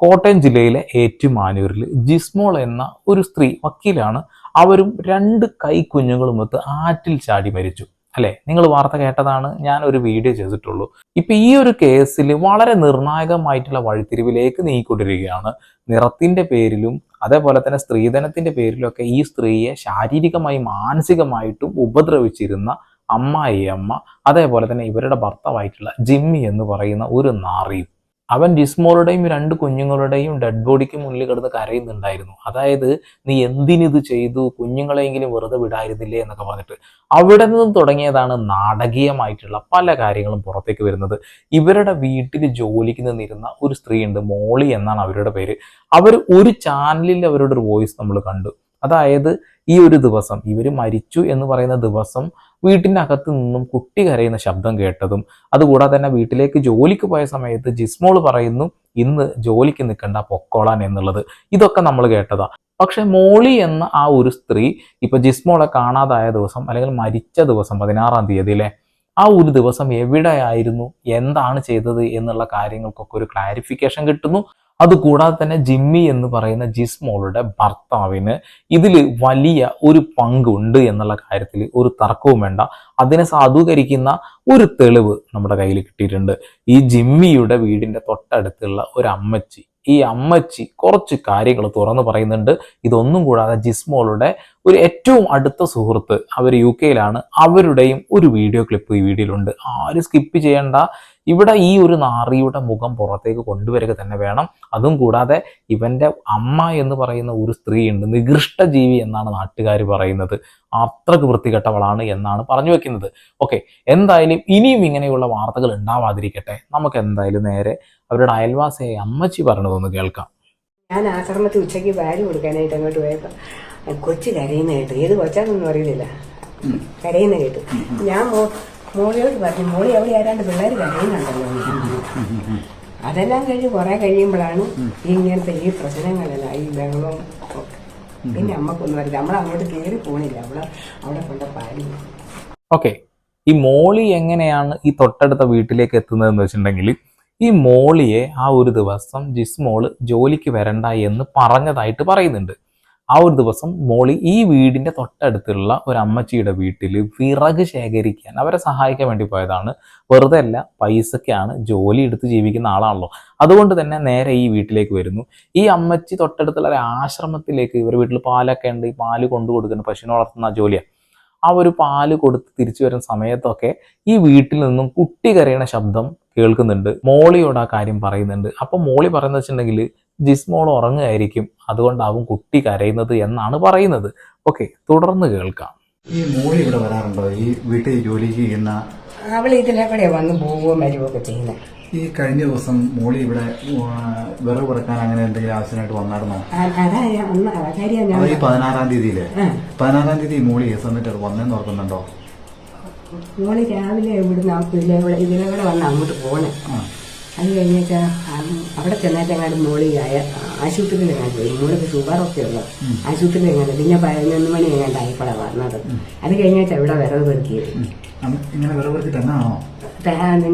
കോട്ടയം ജില്ലയിലെ ഏറ്റുമാനൂരിൽ ജിസ്മോൾ എന്ന ഒരു സ്ത്രീ വക്കീലാണ് അവരും രണ്ട് കൈ കുഞ്ഞുങ്ങളുമൊത്ത് ആറ്റിൽ ചാടി മരിച്ചു. അല്ലെ? നിങ്ങൾ വാർത്ത കേട്ടതാണ് ഞാൻ ഒരു വീഡിയോ ചെയ്തിട്ടുള്ളൂ. ഇപ്പൊ ഈ ഒരു കേസിൽ വളരെ നിർണായകമായിട്ടുള്ള വഴിത്തിരിവിലേക്ക് നീങ്ങിക്കൊണ്ടിരിക്കുകയാണ്. നിറത്തിന്റെ പേരിലും അതേപോലെ തന്നെ സ്ത്രീധനത്തിന്റെ പേരിലൊക്കെ ഈ സ്ത്രീയെ ശാരീരികമായും മാനസികമായിട്ടും ഉപദ്രവിച്ചിരുന്ന അമ്മായിയമ്മ അതേപോലെ തന്നെ ഇവരുടെ ഭർത്താവായിട്ടുള്ള ജിമ്മി എന്ന് പറയുന്ന ഒരു നാറിയും. അവൻ ജിസ്മോളുടെയും രണ്ട് കുഞ്ഞുങ്ങളുടെയും ഡെഡ് ബോഡിക്ക് മുന്നിൽ കിടന്ന് കരയുന്നുണ്ടായിരുന്നു. അതായത് നീ എന്തിനിത് ചെയ്തു? കുഞ്ഞുങ്ങളെങ്കിലും വെറുതെ വിടായിരുന്നില്ലേ എന്നൊക്കെ പറഞ്ഞിട്ട്. അവിടെ നിന്നും തുടങ്ങിയതാണ് നാടകീയമായിട്ടുള്ള പല കാര്യങ്ങളും പുറത്തേക്ക് വരുന്നത്. ഇവരുടെ വീട്ടിൽ ജോലിക്ക് നിന്നിരുന്ന ഒരു സ്ത്രീയുണ്ട് മോളി എന്നാണ് അവരുടെ പേര്. അവർ ഒരു ചാനലിൽ അവരുടെ ഒരു വോയിസ് നമ്മൾ കണ്ടു. അതായത് ഈ ഒരു ദിവസം ഇവർ മരിച്ചു എന്ന് പറയുന്ന ദിവസം വീട്ടിന്റെ അകത്ത് നിന്നും കുട്ടി കരയുന്ന ശബ്ദം കേട്ടതും അതുകൂടാതെ തന്നെ വീട്ടിലേക്ക് ജോലിക്ക് പോയ സമയത്ത് ജിസ്മോൾ പറയുന്നു ഇന്ന് ജോലിക്ക് നിൽക്കണ്ട പൊക്കോളാൻ എന്നുള്ളത്. ഇതൊക്കെ നമ്മൾ കേട്ടതാ. പക്ഷെ മോളി എന്ന ആ ഒരു സ്ത്രീ ഇപ്പൊ ജിസ്മോളെ കാണാതായ ദിവസം അല്ലെങ്കിൽ മരിച്ച ദിവസം പതിനാറാം തീയതി അല്ലേ ആ ഒരു ദിവസം എവിടെയായിരുന്നു എന്താണ് ചെയ്തത് എന്നുള്ള കാര്യങ്ങൾക്കൊക്കെ ഒരു ക്ലാരിഫിക്കേഷൻ കിട്ടുന്നു. അതുകൂടാതെ തന്നെ ജിമ്മി എന്ന് പറയുന്ന ജിസ്മോളുടെ ഭർത്താവിന് ഇതിൽ വലിയ ഒരു പങ്കുണ്ട് എന്നുള്ള കാര്യത്തിൽ ഒരു തർക്കവും വേണ്ട. അതിനെ സാധൂകരിക്കുന്ന ഒരു തെളിവ് നമ്മുടെ കയ്യിൽ കിട്ടിയിട്ടുണ്ട്. ഈ ജിമ്മിയുടെ വീടിന്റെ തൊട്ടടുത്തുള്ള ഒരു അമ്മച്ചി. ഈ അമ്മച്ചി കുറച്ച് കാര്യങ്ങൾ തുറന്നു പറയുന്നുണ്ട്. ഇതൊന്നും കൂടാതെ ജിസ്മോളുടെ ഒരു ഏറ്റവും അടുത്ത സുഹൃത്ത് അവർ യു കെയിലാണ്. അവരുടെയും ഒരു വീഡിയോ ക്ലിപ്പ് ഈ വീഡിയോയിലുണ്ട്. ആരും സ്കിപ്പ് ചെയ്യേണ്ട. ഇവിടെ ഈ ഒരു നാറിയുടെ മുഖം പുറത്തേക്ക് കൊണ്ടുവരിക തന്നെ വേണം. അതും കൂടാതെ ഇവന്റെ അമ്മ എന്ന് പറയുന്ന ഒരു സ്ത്രീ ഉണ്ട് നികൃഷ്ട ജീവി എന്നാണ് നാട്ടുകാർ പറയുന്നത്. അത്രയ്ക്ക് വൃത്തികെട്ടവളാണ് എന്നാണ് പറഞ്ഞു വെക്കുന്നത്. ഓക്കെ എന്തായാലും ഇനിയും ഇങ്ങനെയുള്ള വാർത്തകൾ ഉണ്ടാവാതിരിക്കട്ടെ. നമുക്ക് എന്തായാലും നേരെ അവരുടെ അയൽവാസിയായ അമ്മച്ചി പറഞ്ഞതൊന്ന് കേൾക്കാം. ഞാൻ ആശ്രമത്തിൽ ഉച്ചയ്ക്ക് പാൽ കൊടുക്കാനായിട്ട് അങ്ങോട്ട് പോയപ്പോൾ കൊച്ചു കരയുന്ന കേട്ടു. ഏത് കൊച്ചാന്നൊന്നും അറിയുന്നില്ല. കരയുന്ന കേട്ടു. ഞാൻ മോളിയോട് പറഞ്ഞു മോളി അവിടെ ആരാണ്ട് പിള്ളേർ കഴിയുന്നുണ്ടല്ലോ. അതെല്ലാം കഴിഞ്ഞ് കുറെ കഴിയുമ്പോഴാണ് ഇങ്ങനത്തെ ഈ പ്രശ്നങ്ങളെല്ലാം ഈ ബഹളവും. പിന്നെ അമ്മക്കൊന്നും അറിയില്ല. നമ്മൾ അങ്ങോട്ട് കയറി പോണില്ല. അവിടെ അവിടെ കൊണ്ട പാടി. ഓക്കെ ഈ മോളി എങ്ങനെയാണ് ഈ തൊട്ടടുത്ത വീട്ടിലേക്ക് എത്തുന്നതെന്ന് വെച്ചിട്ടുണ്ടെങ്കിൽ ഈ മോളിയെ ആ ഒരു ദിവസം ജിസ്മോൾ ജോലിക്ക് വരണ്ട എന്ന് പറഞ്ഞതായിട്ട് പറയുന്നുണ്ട്. ആ ഒരു ദിവസം മോളി ഈ വീടിന്റെ തൊട്ടടുത്തുള്ള ഒരു അമ്മച്ചിയുടെ വീട്ടിൽ വിറക് ശേഖരിക്കാൻ അവരെ സഹായിക്കാൻ വേണ്ടി പോയതാണ്. വെറുതെ അല്ല പൈസക്കാണ് ജോലി എടുത്ത് ജീവിക്കുന്ന ആളാണല്ലോ. അതുകൊണ്ട് തന്നെ നേരെ ഈ വീട്ടിലേക്ക് വരുന്നു. ഈ അമ്മച്ചി തൊട്ടടുത്തുള്ള ഒരു ആശ്രമത്തിലേക്ക് ഇവർ വീട്ടിൽ പാലൊക്കെ ഉണ്ട് ഈ പാൽ കൊണ്ടു കൊടുക്കുന്ന പശുവിനെ വളർത്തുന്ന ജോലിയാണ് ആ ഒരു പാൽ കൊടുത്ത് തിരിച്ചു വരുന്ന സമയത്തൊക്കെ ഈ വീട്ടിൽ നിന്നും കുട്ടി കരയണ ശബ്ദം കേൾക്കുന്നുണ്ട്. മോളിയോട് ആ കാര്യം പറയുന്നുണ്ട്. അപ്പൊ മോളി പറയുന്നത് വെച്ചിട്ടുണ്ടെങ്കിൽ ജിസ്മോൾ ഉറങ്ങുകയായിരിക്കും. അതുകൊണ്ടാവും കുട്ടി കരയുന്നത് എന്നാണ് പറയുന്നത്. ഓക്കെ തുടർന്ന് കേൾക്കാം. ഈ മോളി ഇവിടെ വരാറുണ്ടോ? ഈ വീട്ടിൽ ജോലി ചെയ്യുന്ന അവൾ ഇതിലെ കൂടെ വന്ന് പോവുകയും വരുവൊക്കെ ചെയ്യുന്നത് ഈ കഴിഞ്ഞ ദിവസം മോളി ഇവിടെ വിറവ് കൊടുക്കാൻ അങ്ങനെ എന്തെങ്കിലും ആവശ്യമായിട്ട് വന്നായിരുന്നോ? അതാ ഞാൻ അന്ന് ആ കാര്യം ഞാൻ അത് ഈ പതിനാറാം തീയതിയിലെ ആ. പതിനാറാം തീയതി മോളി സമയത്ത് വന്നേന്ന് ഓർക്കുന്നുണ്ടോ? മോളി രാവിലെ ഇവിടുന്ന് ആ ഇതിലെ കൂടെ ഇതിലെ കൂടെ വന്ന് അങ്ങോട്ട് പോണേ. അത് കഴിഞ്ഞാൽ അവിടെ ചെന്നായിട്ടെങ്ങാനും എങ്ങാണ്ട് മോൾ ആയ- ആശുപത്രിയിൽ എങ്ങാണ്ട് പോയി. മോളൊക്കെ ഷുഗറൊക്കെ ഉള്ളു ആശുപത്രിയിൽ എങ്ങാണ്ട് പിന്നെ പതിനൊന്ന് മണി എങ്ങാണ്ട് ആയിപ്പോഴാണ് വന്നത്. അത് കഴിഞ്ഞിട്ട് ഇവിടെ വിറവ് പെറുക്കിയത്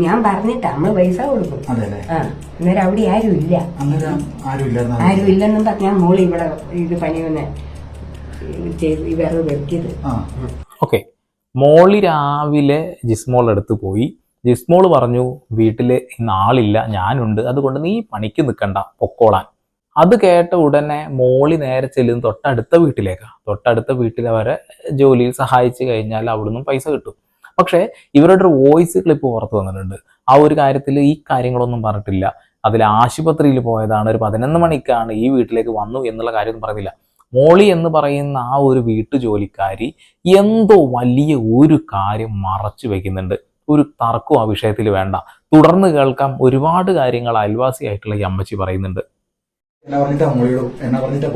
ഞാൻ പറഞ്ഞിട്ട് അമ്മ പൈസ കൊടുക്കും. അന്നേരം അവിടെ ആരും ഇല്ല. അന്നേരം ആരും ഇല്ലായിരുന്നു. ആരും ഇല്ലെന്നും പറഞ്ഞാൽ മോൾ ഇവിടെ ഇത് പണി വന്ന് ഈ വിറവ് പെറുക്കിയത് ഓക്കെ. മോളി രാവിലെ ജിസ്മോളുടെ അടുത്ത് പോയി. ജിസ്മോൾ പറഞ്ഞു വീട്ടിൽ ഇന്ന് ആളില്ല ഞാനുണ്ട്. അതുകൊണ്ട് നീ പണിക്ക് നിൽക്കണ്ട പൊക്കോളാൻ. അത് കേട്ട ഉടനെ മോളി നേരെ ചെല്ലുന്ന തൊട്ടടുത്ത വീട്ടിലേക്കാണ് തൊട്ടടുത്ത വീട്ടിൽ അവരെ ജോലിയിൽ സഹായിച്ചു കഴിഞ്ഞാൽ അവിടുന്ന് പൈസ കിട്ടും. പക്ഷേ ഇവരുടെ ഒരു വോയിസ് ക്ലിപ്പ് പുറത്തു വന്നിട്ടുണ്ട്. ആ ഒരു കാര്യത്തിൽ ഈ കാര്യങ്ങളൊന്നും പറഞ്ഞിട്ടില്ല. അതിൽ ആശുപത്രിയിൽ പോയതാണ് ഒരു പതിനൊന്ന് മണിക്കാണ് ഈ വീട്ടിലേക്ക് വന്നു എന്നുള്ള കാര്യം പറഞ്ഞില്ല. മോളി എന്ന് പറയുന്ന ആ ഒരു വീട്ടു ജോലിക്കാരി എന്തോ വലിയ ഒരു കാര്യം മറച്ചു വെക്കുന്നുണ്ട്. ഒരു തർക്കവും ആ വിഷയത്തിൽ വേണ്ട. തുടർന്ന് കേൾക്കാം ഒരുപാട് കാര്യങ്ങൾ അയൽവാസിയായിട്ടുള്ള ഈ അമ്മച്ചി പറയുന്നുണ്ട്. എന്നാ പറഞ്ഞിട്ടാ മോളിയോട് എന്നാ പറഞ്ഞിട്ടാ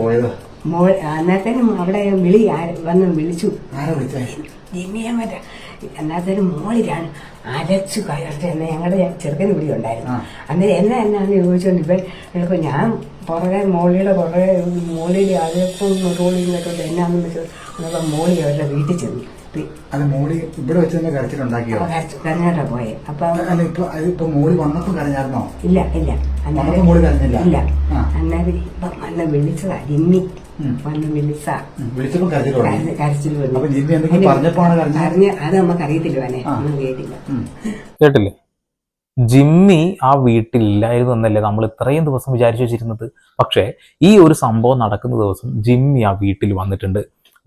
മോൾ അന്നത്തേനും അവിടെ വിളി വന്ന് വിളിച്ചു. ആരാ വിളിച്ചേ? ജിമ്മിയെ മറ്റേ അന്നത്തേനും മോളിലാണ് അലച്ചു കയറി എന്നെ ഞങ്ങളുടെ ചെറുക്കന് ഇവിടെ ഉണ്ടായിരുന്നു. അന്നേരം എന്നെ എന്നാന്ന് ചോദിച്ചോണ്ട് ഇവൻ എളുപ്പം ഞാൻ പുറകെ മോളിയുടെ പുറകെ മോളിയിൽ അലക്കും റോളിൽ നിന്നൊക്കെ എന്നാന്ന് വെച്ചാൽ മോളി അവരുടെ വീട്ടിൽ ചെന്നു. അത് മോളി ഇവിടെ വെച്ച് തന്നെ കരച്ചിലുണ്ടാക്കിയോ? കരഞ്ഞാട്ടാ പോയെ. അപ്പൊ അല്ല ഇപ്പൊ ഇപ്പൊ മോളി വന്നപ്പോ കരഞ്ഞായിരുന്നോ? ഇല്ല ഇല്ല. വന്നപ്പോ മോളി കരഞ്ഞില്ല? ഇല്ല. അന്നേരം ഇപ്പൊ വന്ന് വിളിച്ചതാ ജിമ്മി. വന്ന് വിളിച്ച വിളിച്ചപ്പോ കരച്ചിൽ തുടങ്ങി. കരച്ചിൽ അപ്പൊ ജിമ്മി എന്തെങ്കിലും പറഞ്ഞപ്പോഴാണ് കരഞ്ഞത്? പറഞ്ഞ് അത് നമുക്ക് അറിയത്തില്ല വേനെ. കേട്ടില്ല. കേട്ടില്ലേ? ജിമ്മി ആ വീട്ടിലില്ലായിരുന്നു എന്നല്ലേ നമ്മൾ ഇത്രയും ദിവസം വിചാരിച്ചു വെച്ചിരുന്നത്. പക്ഷേ ഈ ഒരു സംഭവം നടക്കുന്ന ദിവസം ജിമ്മി ആ വീട്ടിൽ വന്നിട്ടുണ്ട്.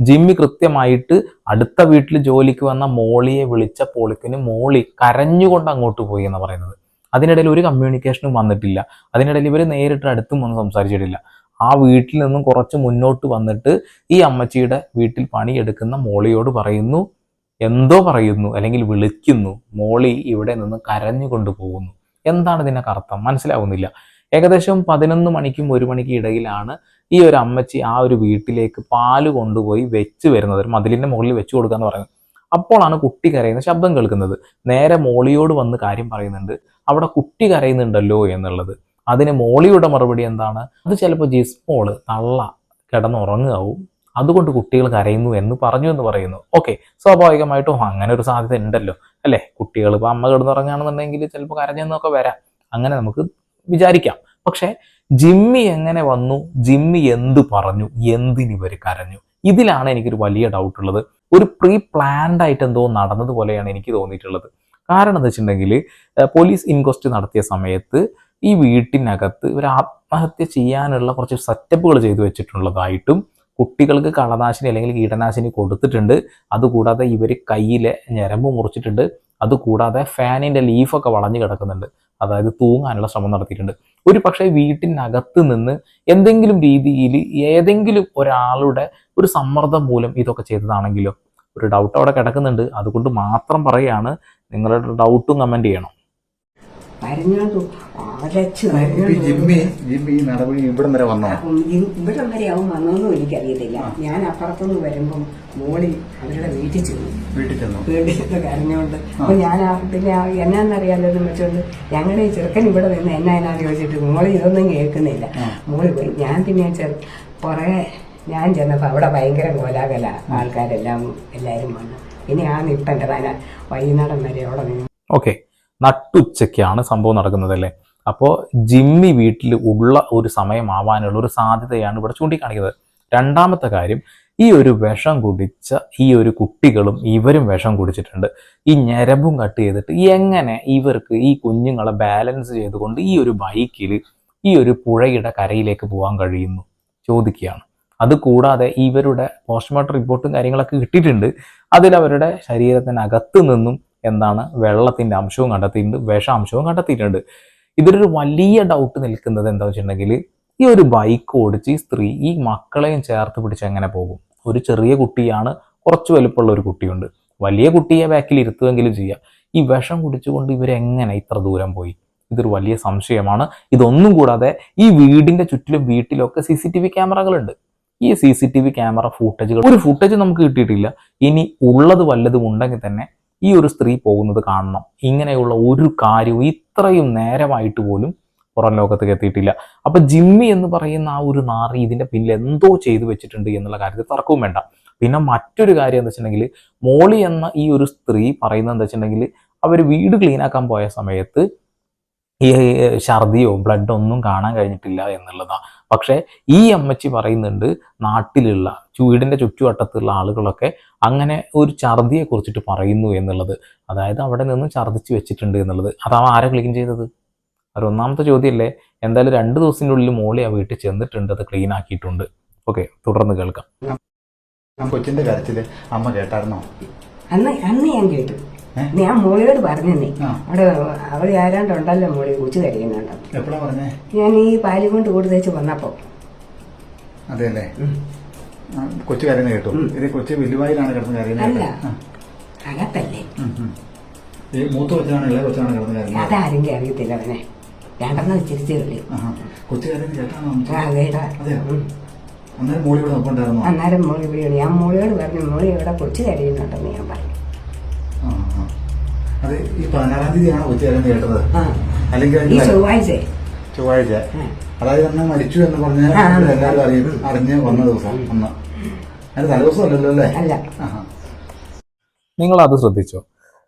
ജിമ്മി കൃത്യമായിട്ട് അടുത്ത വീട്ടിൽ ജോലിക്ക് വന്ന മോളിയെ വിളിച്ച പോളിക്കിന് മോളി കരഞ്ഞുകൊണ്ട് അങ്ങോട്ട് പോയി എന്ന് പറയുന്നത്. അതിനിടയിൽ ഒരു കമ്മ്യൂണിക്കേഷനും വന്നിട്ടില്ല. അതിനിടയിൽ ഇവർ നേരിട്ട് അടുത്തും ഒന്നും സംസാരിച്ചിട്ടില്ല. ആ വീട്ടിൽ നിന്നും കുറച്ച് മുന്നോട്ട് വന്നിട്ട് ഈ അമ്മച്ചിയുടെ വീട്ടിൽ പണിയെടുക്കുന്ന മോളിയോട് പറയുന്നു എന്തോ പറയുന്നു അല്ലെങ്കിൽ വിളിക്കുന്നു മോളി ഇവിടെ നിന്ന് കരഞ്ഞുകൊണ്ട് പോകുന്നു. എന്താണ് ഇതിനൊക്കെ അർത്ഥം? മനസ്സിലാവുന്നില്ല. ഏകദേശം പതിനൊന്ന് മണിക്കും ഒരു മണിക്കും ഇടയിലാണ് ഈ ഒരു അമ്മച്ചി ആ ഒരു വീട്ടിലേക്ക് പാൽ കൊണ്ടുപോയി വെച്ച് വരുന്നത്. ഒരു മതിലിന്റെ മുകളിൽ വെച്ച് കൊടുക്കാന്ന് പറയുന്നത്. അപ്പോഴാണ് കുട്ടി കരയുന്ന ശബ്ദം കേൾക്കുന്നത്. നേരെ മോളിയോട് വന്ന് കാര്യം പറയുന്നുണ്ട്. അവിടെ കുട്ടി കരയുന്നുണ്ടല്ലോ എന്നുള്ളത്. അതിന് മോളിയുടെ മറുപടി എന്താണ്? അത് ചിലപ്പോൾ ജിസ്മോൾ തള്ള കിടന്നുറങ്ങാവും. അതുകൊണ്ട് കുട്ടികൾ കരയുന്നു എന്ന് പറഞ്ഞു എന്ന് പറയുന്നു. ഓക്കെ സ്വാഭാവികമായിട്ടും അങ്ങനെ ഒരു സാധ്യത ഉണ്ടല്ലോ. അല്ലേ? കുട്ടികൾ ഇപ്പോൾ അമ്മ കിടന്നുറങ്ങുകയാണെന്നുണ്ടെങ്കിൽ ചിലപ്പോൾ കരഞ്ഞെന്നൊക്കെ വരാം. അങ്ങനെ നമുക്ക് വിചാരിക്കാം. പക്ഷേ ജിമ്മി എങ്ങനെ വന്നു? ജിമ്മി എന്ത് പറഞ്ഞു? എന്തിനിവർ കരഞ്ഞു? ഇതിലാണ് എനിക്കൊരു വലിയ ഡൗട്ട് ഉള്ളത്. ഒരു പ്രീ പ്ലാൻഡ് ആയിട്ട് എന്തോ നടന്നതുപോലെയാണ് എനിക്ക് തോന്നിയിട്ടുള്ളത്. കാരണം എന്താ വെച്ചിട്ടുണ്ടെങ്കിൽ പോലീസ് ഇൻക്വസ്റ്റ് നടത്തിയ സമയത്ത് ഈ വീട്ടിനകത്ത് ഇവർ ആത്മഹത്യ ചെയ്യാനുള്ള കുറച്ച് സെറ്റപ്പുകൾ ചെയ്തു വെച്ചിട്ടുള്ളതായിട്ടും കുട്ടികൾക്ക് കളനാശിനി അല്ലെങ്കിൽ കീടനാശിനി കൊടുത്തിട്ടുണ്ട്. അതുകൂടാതെ ഇവർ കയ്യിലെ ഞരമ്പ് മുറിച്ചിട്ടുണ്ട്. അതുകൂടാതെ ഫാനിന്റെ ലീഫൊക്കെ വളഞ്ഞു കിടക്കുന്നുണ്ട്. അതായത് തൂങ്ങാനുള്ള ശ്രമം നടത്തിയിട്ടുണ്ട്. ഒരു പക്ഷേ വീട്ടിനകത്ത് നിന്ന് എന്തെങ്കിലും രീതിയിൽ ഏതെങ്കിലും ഒരാളുടെ ഒരു സമ്മർദ്ദം മൂലം ഇതൊക്കെ ചെയ്തതാണെങ്കിലോ? ഒരു ഡൗട്ട് അവിടെ കിടക്കുന്നുണ്ട്. അതുകൊണ്ട് മാത്രം പറയാണ് നിങ്ങളുടെ ഡൗട്ടും കമന്റ് ചെയ്യണം. ഇപ്പൊ ഈ ജിമ്മി ജിമ്മി ഈ നടപടി ഇവിടം വരെ വന്നോ? ഇവിടം വരെ അവൻ വന്നോന്നും എനിക്കറിയത്തില്ല. ഞാൻ അപ്പുറത്തുനിന്ന് വരുമ്പം മോളി അവരുടെ വീട്ടിൽ ചെന്നു. വീട്ടിൽ ചെന്നു. വീട്ടിൽ ചെന്ന് കരഞ്ഞോണ്ട് അപ്പൊ ഞാൻ ആ- പിന്നെ ആ എന്നാന്നറിയാലോ എന്ന് വെച്ചോണ്ട് ഞങ്ങളുടെ ഈ ചെറുക്കൻ ഇവിടെ നിന്ന് എന്നാ എന്നാ ചോദിച്ചിട്ട് മോളി ഇതൊന്നും കേൾക്കുന്നില്ല. മോളി പോയി. ഞാൻ പിന്നെ ചെറു പുറകെ ഞാൻ ചെന്നപ്പോ അവിടെ ഭയങ്കര കോലാകല ആൾക്കാരെല്ലാം എല്ലാരും വന്നു. ഇനി ആ നിപ്പന്റെ താന വൈകുന്നേരം വരെ അവിടെ നിന്ന് ഓക്കെ നട്ടുച്ചയ്ക്കാണ് സംഭവം നടക്കുന്നത് അല്ലേ അപ്പോൾ ജിമ്മി വീട്ടിൽ ഉള്ള ഒരു സമയമാവാനുള്ള ഒരു സാധ്യതയാണ് ഇവിടെ ചൂണ്ടിക്കാണിക്കുന്നത്. രണ്ടാമത്തെ കാര്യം ഈ ഒരു വിഷം കുടിച്ച ഈ ഒരു കുട്ടികളും ഇവരും വിഷം കുടിച്ചിട്ടുണ്ട്. ഈ ഞരമ്പും കട്ട് ചെയ്തിട്ട് എങ്ങനെ ഇവർക്ക് ഈ കുഞ്ഞുങ്ങളെ ബാലൻസ് ചെയ്തുകൊണ്ട് ഈ ഒരു ബൈക്കിൽ ഈ ഒരു പുഴയുടെ കരയിലേക്ക് പോകാൻ കഴിയുന്നു? ചോദിക്കുകയാണ്. അതുകൂടാതെ ഇവരുടെ പോസ്റ്റ്മോർട്ടം റിപ്പോർട്ടും കാര്യങ്ങളൊക്കെ കിട്ടിയിട്ടുണ്ട്. അതിൽ അവരുടെ ശരീരത്തിനകത്ത് നിന്നും എന്താണ് വെള്ളത്തിന്റെ അംശവും കണ്ടെത്തിയിട്ടുണ്ട് വിഷാംശവും കണ്ടെത്തിയിട്ടുണ്ട്. ഇതിലൊരു വലിയ ഡൗട്ട് നിൽക്കുന്നത് എന്താ വെച്ചിട്ടുണ്ടെങ്കിൽ ഈ ഒരു ബൈക്ക് ഓടിച്ച് ഈ സ്ത്രീ ഈ മക്കളെയും ചേർത്ത് പിടിച്ച് എങ്ങനെ പോകും? ഒരു ചെറിയ കുട്ടിയാണ് കുറച്ച് വലുപ്പമുള്ള ഒരു കുട്ടിയുണ്ട്. വലിയ കുട്ടിയെ ബാക്കിൽ ഇരുത്തുമെങ്കിലും ചെയ്യാം. ഈ വിഷം കുടിച്ചുകൊണ്ട് ഇവരെങ്ങനെ ഇത്ര ദൂരം പോയി? ഇതൊരു വലിയ സംശയമാണ്. ഇതൊന്നും കൂടാതെ ഈ വീടിന്റെ ചുറ്റിലും വീട്ടിലൊക്കെ സി സി ടി വി ക്യാമറകളുണ്ട് ഈ C C T V camera ഫൂട്ടേജുകൾ ഒരു ഫൂട്ടേജ് നമുക്ക് കിട്ടിയിട്ടില്ല. ഇനി ഉള്ളത് വല്ലതും ഉണ്ടെങ്കിൽ തന്നെ ഈ ഒരു സ്ത്രീ പോകുന്നത് കാണണം. ഇങ്ങനെയുള്ള ഒരു കാര്യവും ഇത്രയും നേരമായിട്ട് പോലും പുറം ലോകത്തേക്ക് എത്തിയിട്ടില്ല. അപ്പൊ ജിമ്മി എന്ന് പറയുന്ന ആ ഒരു നാറി ഇതിന്റെ പിന്നിൽ എന്തോ ചെയ്തു വെച്ചിട്ടുണ്ട് എന്നുള്ള കാര്യത്തിൽ തർക്കവും വേണ്ട. പിന്നെ മറ്റൊരു കാര്യം എന്താ വെച്ചിട്ടുണ്ടെങ്കിൽ മോളി എന്ന ഈ ഒരു സ്ത്രീ പറയുന്നത് എന്താ വെച്ചിട്ടുണ്ടെങ്കിൽ അവർ വീട് ക്ലീൻ ആക്കാൻ പോയ സമയത്ത് ഈ ഛർദിയോ ബ്ലഡോ ഒന്നും കാണാൻ കഴിഞ്ഞിട്ടില്ല എന്നുള്ളതാണ് പക്ഷേ ഈ അമ്മച്ചി പറയുന്നുണ്ട് നാട്ടിലുള്ള വീടിന്റെ ചുറ്റുവട്ടത്തുള്ള ആളുകളൊക്കെ അങ്ങനെ ഒരു ഛർദിയെ കുറിച്ചിട്ട് പറയുന്നു എന്നുള്ളത്. അതായത് അവിടെ നിന്ന് ഛർദിച്ച് വെച്ചിട്ടുണ്ട് എന്നുള്ളത്. അതാ ആരെ ക്ലീൻ ചെയ്തത്? ഒരു ഒന്നാമത്തെ ചോദ്യമല്ലേ? എന്തായാലും രണ്ട് ദിവസത്തിന്റെ ഉള്ളിൽ മോളി ആ വീട്ടിൽ ചെന്നിട്ടുണ്ട് അത് ക്ലീൻ ആക്കിയിട്ടുണ്ട്. ഓക്കെ തുടർന്ന് കേൾക്കാം. കൊച്ചിന്റെ കാര്യത്തിൽ അമ്മ കേട്ടായിരുന്നോ? അന്ന് അന്ന് ഞാൻ കേട്ടു. ഞാൻ മോളിയോട് പറഞ്ഞു നീ അവിടെ അവിടെ ആരാണ്ടുണ്ടല്ലോ മോളി കൊച്ചു കരയുന്നുണ്ടോ? എപ്പോഴാ പറഞ്ഞേ? ഞാൻ ഈ പാൽ കൊണ്ട് കൊടുത്തേച്ച് വന്നപ്പോ അതെയല്ലേ ആ, കൊച്ചു കരയുന്ന കേട്ടു. ഇത് കൊച്ചു വില്ലുവായിലാണ് കിടന്ന് കരയുന്നത്. അല്ല. അകത്തല്ലേ. ഈ മൂത്ത കൊച്ചാണ് ഇളയ കൊച്ചാണ് കിടന്ന് കരയുന്നത്. അതാരും അറിയത്തില്ല അവനെ. രണ്ടെണ്ണം ചിരിച്ചേ ഉള്ളൂ. കൊച്ചു കാര്യം കേട്ടാണോ? ആ, കേട്ടാ. അതെയോ? ഉം. അന്നേരം മോളി ഇവിടെ നോക്കണ്ടായിരുന്നു അന്നേരം മോളി ഇവിടെ ഞാൻ മോളിയോട് പറഞ്ഞു മോളി ഇവിടെ കൊച്ചു കരയുന്നുണ്ടെന്ന് ഞാൻ പറഞ്ഞു. അതെ. അത് ഈ പതിനാറാം തീയതിയാണ് കൊച്ചു കരയുന്നത് കേട്ടത്? അല്ലെങ്കിൽ ഈ ചൊവ്വാഴ്ച. ചൊവ്വാഴ്ച. അതായത് അന്ന് മരിച്ചു എന്ന് പറഞ്ഞ. എല്ലാവരും അറിയും അറിഞ്ഞ് വന്ന ദിവസം അന്ന്. അതിന് തലേദിവസം അല്ലല്ലോ അല്ലേ. നിങ്ങൾ അത് ശ്രദ്ധിച്ചോ?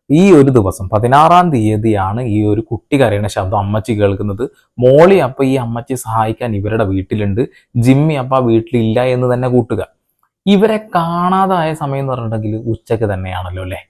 ഈ ഒരു ദിവസം പതിനാറാം തീയതിയാണ് ഈ ഒരു കുട്ടി കരയുന്ന ശബ്ദം അമ്മച്ചി കേൾക്കുന്നത്. മോളി അപ്പം ഈ അമ്മച്ചി സഹായിക്കാൻ ഇവരുടെ വീട്ടിലുണ്ട്. ജിമ്മി അപ്പം ആ വീട്ടിലില്ല എന്ന് തന്നെ കൂട്ടുക. ഇവരെ കാണാതായ സമയം എന്ന് പറഞ്ഞിട്ടുണ്ടെങ്കിൽ ഉച്ചയ്ക്ക് തന്നെയാണല്ലോ അല്ലെ?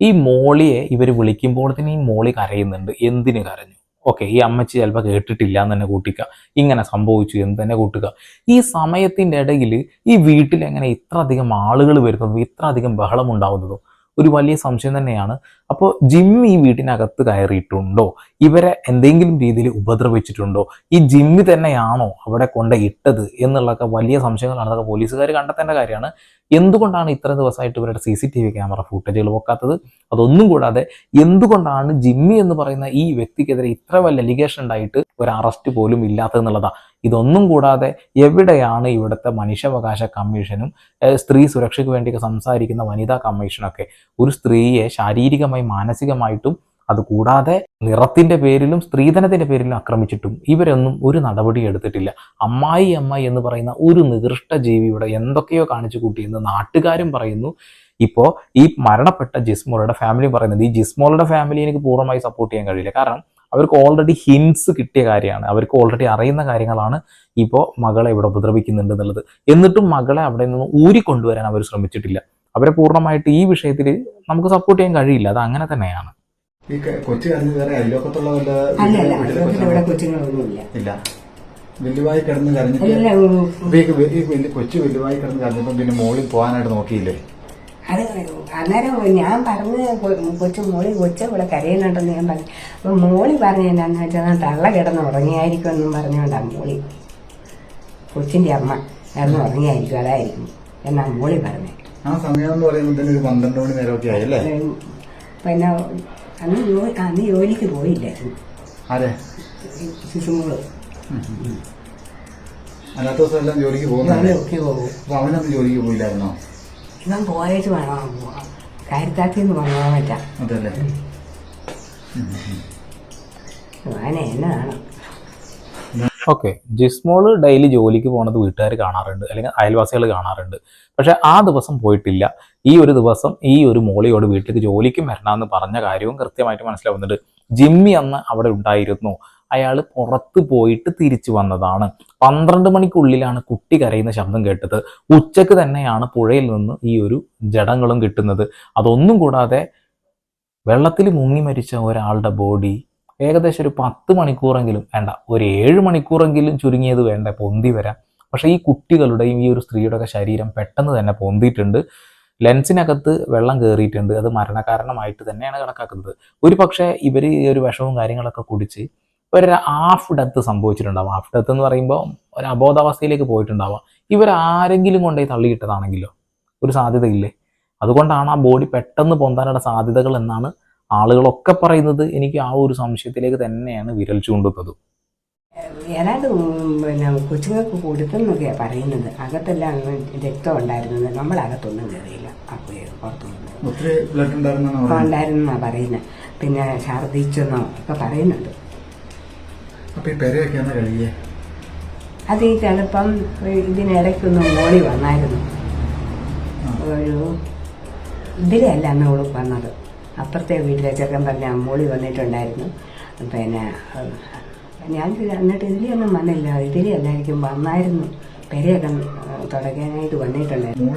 ഈ മോളിയെ ഇവർ വിളിക്കുമ്പോൾ തന്നെ ഈ മോളി കരയുന്നുണ്ട്. എന്തിനു കരഞ്ഞു? ഓക്കെ ഈ അമ്മച്ചി ചിലപ്പോൾ കേട്ടിട്ടില്ല എന്ന് തന്നെ കൂട്ടിക്കുക ഇങ്ങനെ സംഭവിച്ചു എന്ന് തന്നെ കൂട്ടുക. ഈ സമയത്തിന്റെ ഇടയിൽ ഈ വീട്ടിൽ എങ്ങനെ ഇത്ര അധികം ആളുകൾ വരുന്നതും ഇത്ര അധികം ബഹളം ഉണ്ടാവുന്നതും ഒരു വലിയ സംശയം തന്നെയാണ്. അപ്പോൾ ജിമ്മി ഈ വീട്ടിനകത്ത് കയറിയിട്ടുണ്ടോ? ഇവരെ എന്തെങ്കിലും രീതിയിൽ ഉപദ്രവിച്ചിട്ടുണ്ടോ? ഈ ജിമ്മി തന്നെയാണോ അവിടെ കൊണ്ട് ഇട്ടത് എന്നുള്ളതൊക്കെ വലിയ സംശയങ്ങളാണ്. അതൊക്കെ പോലീസുകാർ കണ്ടെത്തേണ്ട കാര്യമാണ്. എന്തുകൊണ്ടാണ് ഇത്ര ദിവസമായിട്ട് ഇവരുടെ C C T V camera ഫുട്ടേജുകൾ പൊക്കാത്തത്? അതൊന്നും കൂടാതെ എന്തുകൊണ്ടാണ് ജിമ്മി എന്ന് പറയുന്ന ഈ വ്യക്തിക്കെതിരെ ഇത്ര വലിയ അലിഗേഷൻ ഉണ്ടായിട്ട് ഒരു അറസ്റ്റ് പോലും ഇല്ലാത്തതെന്നുള്ളതാ ഇതൊന്നും കൂടാതെ എവിടെയാണ് ഇവിടുത്തെ മനുഷ്യാവകാശ കമ്മീഷനും സ്ത്രീ സുരക്ഷയ്ക്ക് വേണ്ടിയൊക്കെ സംസാരിക്കുന്ന വനിതാ കമ്മീഷനൊക്കെ? ഒരു സ്ത്രീയെ ശാരീരികമായി മാനസികമായിട്ടും അതുകൂടാതെ നിറത്തിന്റെ പേരിലും സ്ത്രീധനത്തിന്റെ പേരിലും ആക്രമിച്ചിട്ടും ഇവരൊന്നും ഒരു നടപടി എടുത്തിട്ടില്ല. അമ്മായി അമ്മായി എന്ന് പറയുന്ന ഒരു നികൃഷ്ട ജീവിയുടെ എന്തൊക്കെയോ കാണിച്ചു കൂട്ടിയെന്ന് നാട്ടുകാരും പറയുന്നു. ഇപ്പോൾ ഈ മരണപ്പെട്ട ജിസ്മോളുടെ ഫാമിലി പറയുന്നത് ഈ ജിസ്മോളുടെ ഫാമിലി എനിക്ക് പൂർണമായി സപ്പോർട്ട് ചെയ്യാൻ കഴിയില്ല. കാരണം അവർക്ക് ഓൾറെഡി ഹിൻസ് കിട്ടിയ കാര്യമാണ്. അവർക്ക് ഓൾറെഡി അറിയുന്ന കാര്യങ്ങളാണ് ഇപ്പോൾ മകളെ ഇവിടെ ഉപദ്രവിക്കുന്നുണ്ട് എന്നുള്ളത്. എന്നിട്ടും മകളെ അവിടെ നിന്ന് ഊരിക്കൊണ്ടുവരാൻ അവർ ശ്രമിച്ചിട്ടില്ല. അവരെ പൂർണമായിട്ട് ഈ വിഷയത്തിൽ നമുക്ക് സപ്പോർട്ട് ചെയ്യാൻ കഴിയില്ല. അത് അങ്ങനെ തന്നെയാണ്. കൊച്ചു വലുതായി കിടന്ന് കരഞ്ഞപ്പം പിന്നെ മോളിൽ പോകാനായിട്ട് നോക്കിയില്ലേ? അത് അന്നേരം ഞാൻ പറഞ്ഞ് കൊച്ചു മോളി കൊച്ച ഇവിടെ കരയുന്നുണ്ടെന്ന് ഞാൻ പറഞ്ഞു. അപ്പൊ മോളി പറഞ്ഞ എന്നാന്ന് വെച്ചാൽ തള്ള കിടന്ന് ഉറങ്ങിയായിരിക്കും എന്നും പറഞ്ഞുകൊണ്ടാണ് മോളി. കൊച്ചിന്റെ അമ്മ കിടന്ന് ഉറങ്ങിയായിരിക്കും അതായിരിക്കും. എന്നാ മോളി പറഞ്ഞത് ആ സമയം എന്ന് പറയുമ്പോൾ തന്നെ ഒരു പന്ത്രണ്ട് മണി നേരമൊക്കെ ആയല്ലേ? പിന്നെ അന്ന് അന്ന് ജോലിക്ക് പോയില്ലായിരുന്നു ശിശുമോൾ. അല്ലാത്ത ദിവസം എല്ലാം ജോലിക്ക് പോകുന്നു അപ്പൊ അവനൊന്നും ജോലിക്ക് പോയില്ലായിരുന്നോ? ഇവൻ പോയിട്ട് വേണം പോവാൻ കാര്യത്താത്തിൽ പറ്റാ. വന്നാൽ പറ്റാം അതല്ലേ അവനെ എന്നതാണ് ഓക്കെ ജിസ്മോൾ ഡെയിലി ജോലിക്ക് പോണത് വീട്ടുകാർ കാണാറുണ്ട് അല്ലെങ്കിൽ അയൽവാസികൾ കാണാറുണ്ട്. പക്ഷെ ആ ദിവസം പോയിട്ടില്ല. ഈ ഒരു ദിവസം ഈ ഒരു മോളിയോട് വീട്ടിലേക്ക് ജോലിക്കും വരണമെന്ന് പറഞ്ഞ കാര്യവും കൃത്യമായിട്ട് മനസ്സിലാവുന്നുണ്ട്. ജിമ്മി അന്ന് അവിടെ ഉണ്ടായിരുന്നു. അയാൾ പുറത്ത് പോയിട്ട് തിരിച്ചു വന്നതാണ്. പന്ത്രണ്ട് മണിക്കുള്ളിലാണ് കുട്ടി കരയുന്ന ശബ്ദം കേട്ടത്. ഉച്ചയ്ക്ക് തന്നെയാണ് പുഴയിൽ നിന്ന് ഈ ഒരു ജഡങ്ങളും കിട്ടുന്നത്. അതൊന്നും കൂടാതെ വെള്ളത്തിൽ മുങ്ങി മരിച്ച ഒരാളുടെ ബോഡി ഏകദേശം ഒരു പത്ത് മണിക്കൂറെങ്കിലും വേണ്ട ഒരു ഏഴ് മണിക്കൂറെങ്കിലും ചുരുങ്ങിയത് വേണ്ട പൊന്തി വരാം. പക്ഷേ ഈ കുട്ടികളുടെയും ഈ ഒരു സ്ത്രീയുടെ ഒക്കെ ശരീരം പെട്ടെന്ന് തന്നെ പൊന്തിയിട്ടുണ്ട്. ലെൻസിനകത്ത് വെള്ളം കയറിയിട്ടുണ്ട് അത് മരണകാരണമായിട്ട് തന്നെയാണ് കണക്കാക്കുന്നത്. ഒരു പക്ഷേ ഇവർ ഈ ഒരു വിഷവും കാര്യങ്ങളൊക്കെ കുടിച്ച് ഒരു ഹാഫ് ഡെത്ത് സംഭവിച്ചിട്ടുണ്ടാവാം. ഹാഫ് ഡെത്ത് എന്ന് പറയുമ്പോൾ ഒരു അബോധാവസ്ഥയിലേക്ക് പോയിട്ടുണ്ടാവാം. ഇവർ ആരെങ്കിലും കൊണ്ടുപോയി തള്ളിയിട്ടതാണെങ്കിലോ ഒരു സാധ്യതയില്ലേ? അതുകൊണ്ടാണ് ആ ബോഡി പെട്ടെന്ന് പൊന്താനുള്ള സാധ്യതകൾ എന്നാണ് ആളുകളൊക്കെ പറയുന്നത്. എനിക്ക് ആ ഒരു സംശയത്തിലേക്ക് തന്നെയാണ് വിരൽ ചൂണ്ടുന്നത്. ഏതാണ്ട് പിന്നെ കൊച്ചുങ്ങൾക്ക് കൊടുത്തെന്നൊക്കെയാണ് പറയുന്നത്. അകത്തെല്ലാം രക്തം ഉണ്ടായിരുന്നത്. നമ്മൾ അകത്തൊന്നും കയറിയില്ല അപ്പോൾ പുറത്തൊന്നും ഒത്തിരി ബ്ലഡ് ഉണ്ടായിരുന്നാണ് അപ്പോൾ പറയുന്നത് ഉണ്ടായിരുന്നാ പറയുന്നത് പിന്നെ ഛർദിച്ചെന്നോ ഒക്കെ പറയുന്നുണ്ട്. അപ്പൊ ഈ പെരയൊക്കെ എന്നാ കഴിയേ അത് ഈ ചിലപ്പം ഇതിനിടയ്ക്കൊന്ന് മോളി വന്നായിരുന്നു. ഒരു ഇതിലല്ല അന്ന് ഓളി വന്നത്. അപ്പുറത്തെ വീട്ടിലെ ചെക്കൻ പറഞ്ഞ മോളി വന്നിട്ടുണ്ടായിരുന്നു. പിന്നെ ഞാൻ എന്നിട്ട് ഇതിലൊന്നും വന്നില്ല. ഇതിലെയല്ലായിരിക്കും വന്നായിരുന്നു. പെരയൊക്കെ തുടങ്ങാനായിട്ട് വന്നിട്ടുണ്ടായിരുന്നു.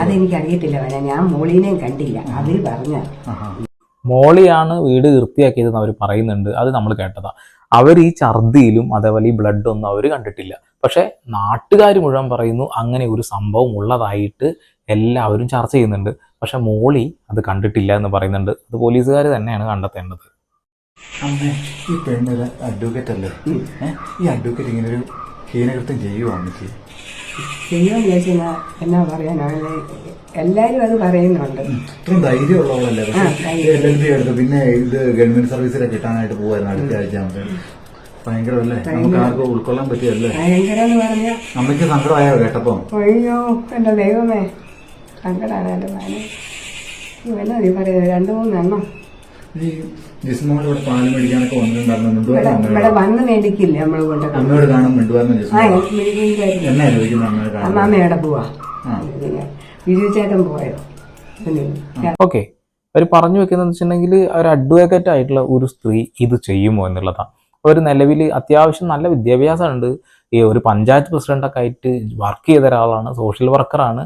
അതെനിക്കറിയത്തില്ല പിന്നെ ഞാൻ മോളിനെയും കണ്ടില്ല. അവർ പറഞ്ഞ. മോളിയാണ് വീട് വൃത്തിയാക്കിയതെന്ന് അവർ പറയുന്നുണ്ട്. അത് നമ്മൾ കേട്ടതാ. അവർ ഈ ഛർദിയിലും അതേപോലെ ഈ ബ്ലഡ് ഒന്നും അവർ കണ്ടിട്ടില്ല. പക്ഷേ നാട്ടുകാർ മുഴുവൻ പറയുന്നു അങ്ങനെ ഒരു സംഭവം ഉള്ളതായിട്ട് എല്ലാവരും ചർച്ച ചെയ്യുന്നുണ്ട്. പക്ഷെ മോളി അത് കണ്ടിട്ടില്ല എന്ന് പറയുന്നുണ്ട്. അത് പോലീസുകാർ തന്നെയാണ് കണ്ടെത്തേണ്ടത്. അമ്മേ ഈ പെണ്ണ് അഡ്വക്കേറ്റ് അല്ലേ? ഈ അഡ്വക്കേറ്റ് ഇങ്ങനെ ഒരു ഹീനകൃത്യം ചെയ്യുമോ ചെയ്യുമെന്ന് ചോദിച്ചാൽ എന്നാ പറയാനാണ്? എല്ലാരും അത് പറയുന്നുണ്ട്. ഇത്രയും ധൈര്യമുള്ളവളല്ലേ ആ, ധൈര്യം. എൽ എൽ ബി എടുത്ത് പിന്നെ ഇത് ഗവൺമെന്റ് സർവീസിലെ കിട്ടാനായിട്ട് പോവായിരുന്നു അടുത്ത ആഴ്ച ഭയങ്കരമല്ലേ? നമുക്ക് ആർക്കും ഉൾക്കൊള്ളാൻ പറ്റിയല്ലേ ഭയങ്കര എന്ന് പറഞ്ഞാൽ അമ്മയ്ക്ക് സങ്കടമായോ കേട്ടപ്പോ? അയ്യോ എന്റെ ദൈവമേ. സങ്കടാണ് എന്റെ മാനെ എന്നാ നീ പറയുന്നത് രണ്ടു മൂന്നെണ്ണം. ജിസ്മോൾ ഇവിടെ പാൽ മേടിക്കാനൊക്കെ വന്നിട്ടുണ്ടായിരുന്നു. ഇവിടെ മിണ്ടുവായിരുന്നു വന്ന് മേടിക്കില്ല കൊണ്ട് അമ്മയോട് കാണാൻ മിണ്ടുവായിരുന്നു എന്നെ പോവാ? പോയോ. ഓക്കെ. അവർ പറഞ്ഞു വെക്കുന്ന വെച്ചിട്ടുണ്ടെങ്കിൽ ഒരു അഡ്വക്കേറ്റ് ആയിട്ടുള്ള ഒരു സ്ത്രീ ഇത് ചെയ്യുമോ എന്നുള്ളതാണ്. ഒരു നിലവിൽ അത്യാവശ്യം നല്ല വിദ്യാഭ്യാസം ഉണ്ട് ഈ ഒരു പഞ്ചായത്ത് പ്രസിഡന്റൊക്കെ ആയിട്ട് വർക്ക് ചെയ്ത ഒരാളാണ് സോഷ്യൽ വർക്കറാണ്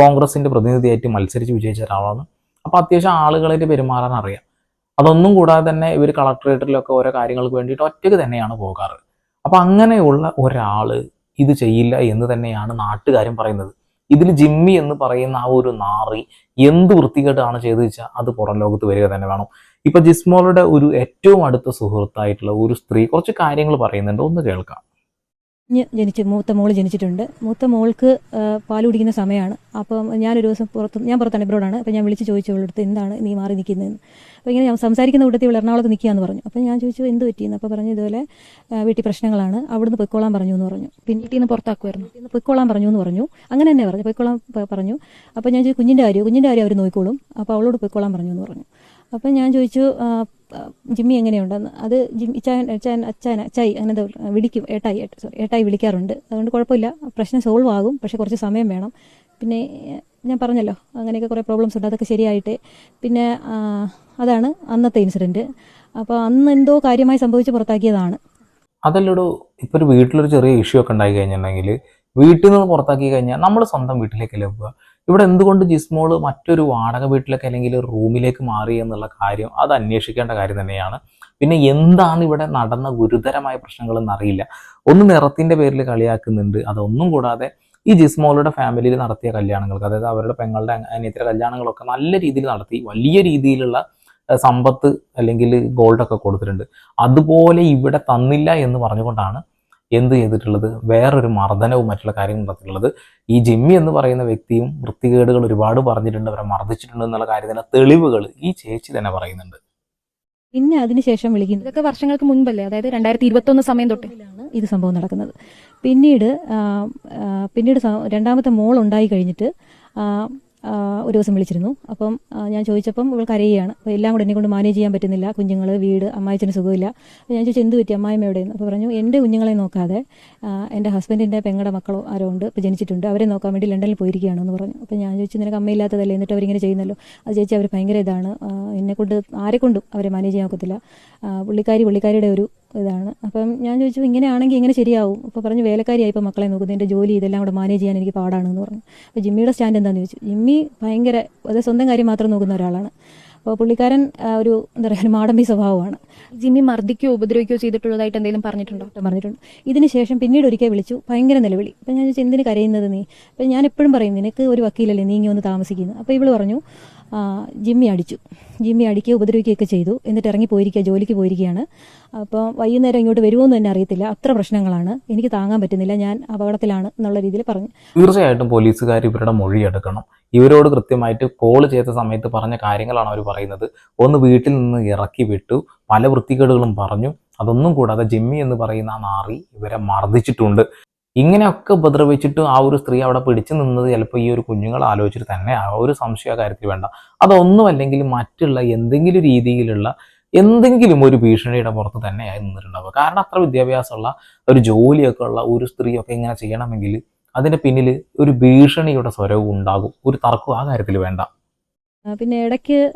കോൺഗ്രസിന്റെ പ്രതിനിധിയായിട്ട് മത്സരിച്ച് വിജയിച്ച ഒരാളാണ്. അപ്പോൾ അത്യാവശ്യം ആളുകളായിട്ട് പെരുമാറാൻ അറിയാം. അതൊന്നും കൂടാതെ തന്നെ ഇവർ കളക്ടറേറ്റിലൊക്കെ ഓരോ കാര്യങ്ങൾക്ക് വേണ്ടിയിട്ട് ഒറ്റയ്ക്ക് തന്നെയാണ് പോകാറ്. അപ്പോൾ അങ്ങനെയുള്ള ഒരാൾ ഇത് ചെയ്യില്ല എന്ന് തന്നെയാണ് നാട്ടുകാരും പറയുന്നത്. ഇതിൽ ജിമ്മി എന്ന് പറയുന്ന ആ ഒരു നാറി എന്ത് വൃത്തികേട്ടാണ് ചെയ്തു വെച്ചാൽ അത് പുറം ലോകത്ത് വരിക തന്നെ വേണം. ഇപ്പൊ ജിസ്മോളുടെ ഒരു ഏറ്റവും അടുത്ത സുഹൃത്തായിട്ടുള്ള ഒരു സ്ത്രീ കുറച്ച് കാര്യങ്ങൾ പറയുന്നുണ്ട് ഒന്ന് കേൾക്കാം. ജനിച്ച് മൂത്ത മോൾ ജനിച്ചിട്ടുണ്ട്. മൂത്ത മോൾക്ക് പാൽ പാൽ കുടിക്കുന്ന സമയമാണ് അപ്പം ഞാനൊരു ദിവസം പുറത്ത് ഞാൻ പുറത്താണ് ഇബ്രോഡാണ് അപ്പം ഞാൻ വിളിച്ച് ചോദിച്ചു അവളുടെ എന്താണ് നീ മാറി നിൽക്കുന്നതെന്ന്. അപ്പോൾ ഇങ്ങനെ ഞാൻ സംസാരിക്കുന്ന കൂട്ടത്തിൽ ഇവൾ എറണാകുളത്ത് നിൽക്കുകയെന്ന് പറഞ്ഞു. അപ്പം ഞാൻ ചോദിച്ചു എന്ത് പറ്റിയെന്ന്? അപ്പോൾ പറഞ്ഞു ഇതുപോലെ വീട്ടിൽ പ്രശ്നങ്ങളാണ്. അവിടുന്ന് പൊയ്ക്കോളാൻ പറഞ്ഞു എന്ന് പറഞ്ഞു. പിന്നെ വീട്ടിൽ നിന്ന് പുറത്താക്കുമായിരുന്നു പൊയ്ക്കോളാൻ പറഞ്ഞു എന്ന് പറഞ്ഞു. അങ്ങനെ തന്നെ പറഞ്ഞു പൊയ്ക്കോളാൻ പറഞ്ഞു. അപ്പോൾ ഞാൻ ചോദിച്ചു കുഞ്ഞിന്റെ കാര്യം കുഞ്ഞിന്റെ കാര്യം അവർ നോക്കിക്കോളും. അപ്പോൾ അവളോട് പൊയ്ക്കോളാൻ പറഞ്ഞു എന്ന് പറഞ്ഞു. അപ്പം ഞാൻ ചോദിച്ചു ജിമ്മി എങ്ങനെയുണ്ടെന്ന് അത് ജിമ്മി ചാൻ ചാൻ അച്ചാൻ അച്ചായി അങ്ങനെ വിളിക്കും ഏട്ടായി സോറി ഏട്ടായി വിളിക്കാറുണ്ട്. അതുകൊണ്ട് കുഴപ്പമില്ല. പ്രശ്നം സോൾവ് ആകും. പക്ഷെ കുറച്ച് സമയം വേണം. പിന്നെ ഞാൻ പറഞ്ഞല്ലോ അങ്ങനെയൊക്കെ കുറേ പ്രോബ്ലംസ് ഉണ്ട്. അതൊക്കെ ശരിയായിട്ട്. പിന്നെ അതാണ് അന്നത്തെ ഇൻസിഡന്റ് അപ്പോൾ അന്ന് എന്തോ കാര്യമായി സംഭവിച്ച് പുറത്താക്കിയതാണ്. അതല്ലോ ഇപ്പൊ ഒരു വീട്ടിലൊരു ചെറിയ ഇഷ്യൂ ഒക്കെ ഉണ്ടായി കഴിഞ്ഞിട്ടുണ്ടെങ്കിൽ വീട്ടിൽ നിന്ന് പുറത്താക്കി കഴിഞ്ഞാൽ നമ്മൾ സ്വന്തം വീട്ടിലേക്കല്ലേ പോകുക ഇവിടെ എന്തുകൊണ്ട് ജിസ്മോൾ മറ്റൊരു വാടക വീട്ടിലേക്ക് അല്ലെങ്കിൽ റൂമിലേക്ക് മാറി എന്നുള്ള കാര്യം അത് അന്വേഷിക്കേണ്ട കാര്യം തന്നെയാണ്. പിന്നെ എന്താണ് ഇവിടെ നടന്ന ഗുരുതരമായ പ്രശ്നങ്ങൾ അറിയില്ല. ഒന്ന് നിറത്തിന്റെ പേരിൽ കളിയാക്കുന്നുണ്ട്. അതൊന്നും കൂടാതെ ഈ ജിസ്മോളുടെ ഫാമിലിയിൽ നടത്തിയ കല്യാണങ്ങൾക്ക് അതായത് അവരുടെ പെങ്ങളുടെ അനിയത്തിയുടെ കല്യാണങ്ങളൊക്കെ നല്ല രീതിയിൽ നടത്തി വലിയ രീതിയിലുള്ള സമ്പത്ത് അല്ലെങ്കിൽ ഗോൾഡൊക്കെ കൊടുത്തിട്ടുണ്ട്. അതുപോലെ ഇവിടെ തന്നില്ല എന്ന് പറഞ്ഞുകൊണ്ടാണ് എന്ത് ചെയ്തിട്ടുള്ളത്? വേറൊരു മർദ്ദനവും മറ്റുള്ള കാര്യങ്ങളും നടത്തിയിട്ടുള്ളത്. ഈ ജിമ്മി എന്ന് പറയുന്ന വ്യക്തിയും വൃത്തികേടുകൾ ഒരുപാട് പറഞ്ഞിട്ടുണ്ട്. അവരെ മർദ്ദിച്ചിട്ടുണ്ട് എന്നുള്ള കാര്യത്തിന് തെളിവുകൾ ഈ ചേച്ചി തന്നെ പറയുന്നുണ്ട്. പിന്നെ അതിനുശേഷം വിളിക്കുന്നത് ഇതൊക്കെ വർഷങ്ങൾക്ക് മുൻപല്ലേ? അതായത് രണ്ടായിരത്തി ഇരുപത്തൊന്ന് സമയം തൊട്ടിലാണ് ഇത് സംഭവം നടക്കുന്നത്. പിന്നീട് പിന്നീട് രണ്ടാമത്തെ മോൾ ഉണ്ടായി കഴിഞ്ഞിട്ട് ഒരു ദിവസം വിളിച്ചിരുന്നു. അപ്പം ഞാൻ ചോദിച്ചപ്പം ഇവൾ കരയുകയാണ്. അപ്പോൾ എല്ലാം കൂടെ എന്നെ കൊണ്ട് മാനേജ് ചെയ്യാൻ പറ്റുന്നില്ല. കുഞ്ഞുങ്ങൾ വീട് അമ്മായിച്ചന് സുഖമില്ല. അപ്പോൾ ഞാൻ ചോദിച്ചു എന്ത് പറ്റി? അമ്മായിമ്മ എവിടെയെന്ന് അപ്പോൾ പറഞ്ഞു എന്റെ കുഞ്ഞുങ്ങളെ നോക്കാതെ എന്റെ ഹസ്ബൻഡിന്റെ പെങ്ങളുടെ മക്കളോ ആരോ ഉണ്ട് ഇപ്പോൾ ജനിച്ചിട്ടുണ്ട്. അവരെ നോക്കാൻ വേണ്ടി ലണ്ടനിൽ പോയിരിക്കുകയാണെന്ന് പറഞ്ഞു. അപ്പോൾ ഞാൻ ചോദിച്ചു നിനക്ക് അമ്മയില്ലാത്തതല്ലേ എന്നിട്ട് അവരിങ്ങനെ ചെയ്യുന്നല്ലോ? അത് ചേച്ചി അവർ ഭയങ്കര ഇതാണ്. എന്നെക്കൊണ്ട് ആരെക്കൊണ്ടും അവരെ മാനേജ് ചെയ്യാൻ ഒക്കത്തില്ല. പുള്ളിക്കാരി പുള്ളിക്കാരിയുടെ ഒരു ഇതാണ്. അപ്പം ഞാൻ ചോദിച്ചു ഇങ്ങനെയാണെങ്കിൽ ഇങ്ങനെ ശരിയാവും. അപ്പോൾ പറഞ്ഞു വേലക്കാരിയായി ഇപ്പോൾ മക്കളെ നോക്കുന്നത് എന്റെ ജോലി ഇതെല്ലാം കൂടെ മാനേജ് ചെയ്യാൻ എനിക്ക് പാടാണെന്ന് പറഞ്ഞു. അപ്പോൾ ജിമ്മിയുടെ സ്റ്റാൻഡ് എന്താണെന്ന് ചോദിച്ചു. ജിമ്മി ഭയങ്കര അത് സ്വന്തം കാര്യം മാത്രം നോക്കുന്ന ഒരാളാണ്. അപ്പോൾ പുള്ളിക്കാരൻ ഒരു എന്താ പറയുക ഒരു മാടമ്പി സ്വഭാവമാണ്. ജിമ്മി മർദ്ദിക്കുകയോ ഉപദ്രവിക്കുകയോ ചെയ്തിട്ടുള്ളതായിട്ട് എന്തെങ്കിലും പറഞ്ഞിട്ടുണ്ടോ? പറഞ്ഞിട്ടുണ്ട്. ഇതിന് ശേഷം പിന്നീട് ഒരിക്കൽ വിളിച്ചു ഭയങ്കര നിലവിളി. അപ്പം ഞാൻ ചോദിച്ചു എന്തിന് കരയുന്നത് നീ? അപ്പം ഞാൻ എപ്പോഴും പറയും നിനക്ക് ഒരു വക്കീലല്ലേ നീ ഇങ്ങനെ ഒന്ന് താമസിക്കുന്നു. അപ്പോൾ ഇവൾ പറഞ്ഞു ജിമ്മി അടിച്ചു. ജിമ്മി അടിക്കുക ഉപദ്രവിക്കുകയൊക്കെ ചെയ്തു. എന്നിട്ട് ഇറങ്ങി പോയിരിക്കുക ജോലിക്ക് പോയിരിക്കുകയാണ്. അപ്പോൾ വൈകുന്നേരം ഇങ്ങോട്ട് വരുമോ എന്ന് തന്നെ അറിയത്തില്ല. അത്ര പ്രശ്നങ്ങളാണ്. എനിക്ക് താങ്ങാൻ പറ്റുന്നില്ല. ഞാൻ അപകടത്തിലാണ് എന്നുള്ള രീതിയിൽ പറഞ്ഞു. തീർച്ചയായിട്ടും പോലീസുകാർ ഇവരുടെ മൊഴി എടുക്കണം. ഇവരോട് കൃത്യമായിട്ട് കോൾ ചെയ്ത സമയത്ത് പറഞ്ഞ കാര്യങ്ങളാണ് അവർ പറയുന്നത്. ഒന്ന് വീട്ടിൽ നിന്ന് ഇറക്കി വിട്ടു. പല വൃത്തികേടുകളും പറഞ്ഞു. അതൊന്നും കൂടാതെ ജിമ്മി എന്ന് പറയുന്ന ആ നാറി ഇവരെ മർദ്ദിച്ചിട്ടുണ്ട്. ഇങ്ങനെയൊക്കെ ഉപദ്രവിച്ചിട്ട് ആ ഒരു സ്ത്രീ അവിടെ പിടിച്ചു നിന്നത് ചിലപ്പോൾ ഈ ഒരു കുഞ്ഞുങ്ങൾ ആലോചിച്ചിട്ട് തന്നെ ആ ഒരു സംശയ കാര്യത്തിൽ വേണ്ട. അതൊന്നും അല്ലെങ്കിൽ മറ്റുള്ള എന്തെങ്കിലും രീതിയിലുള്ള എന്തെങ്കിലും ഒരു ഭീഷണിയുടെ പുറത്ത് തന്നെയായി നിന്നിട്ടുണ്ടാവുക. കാരണം അത്ര വിദ്യാഭ്യാസമുള്ള ഒരു ജോലിയൊക്കെ ഉള്ള ഒരു സ്ത്രീയൊക്കെ ഇങ്ങനെ ചെയ്യണമെങ്കിൽ അതിന്റെ പിന്നിൽ ഒരു ഭീഷണിയുടെ സ്വരവും ഉണ്ടാകും. ഒരു തർക്കവും ആ കാര്യത്തിൽ വേണ്ട. പിന്നെ ഇടയ്ക്ക്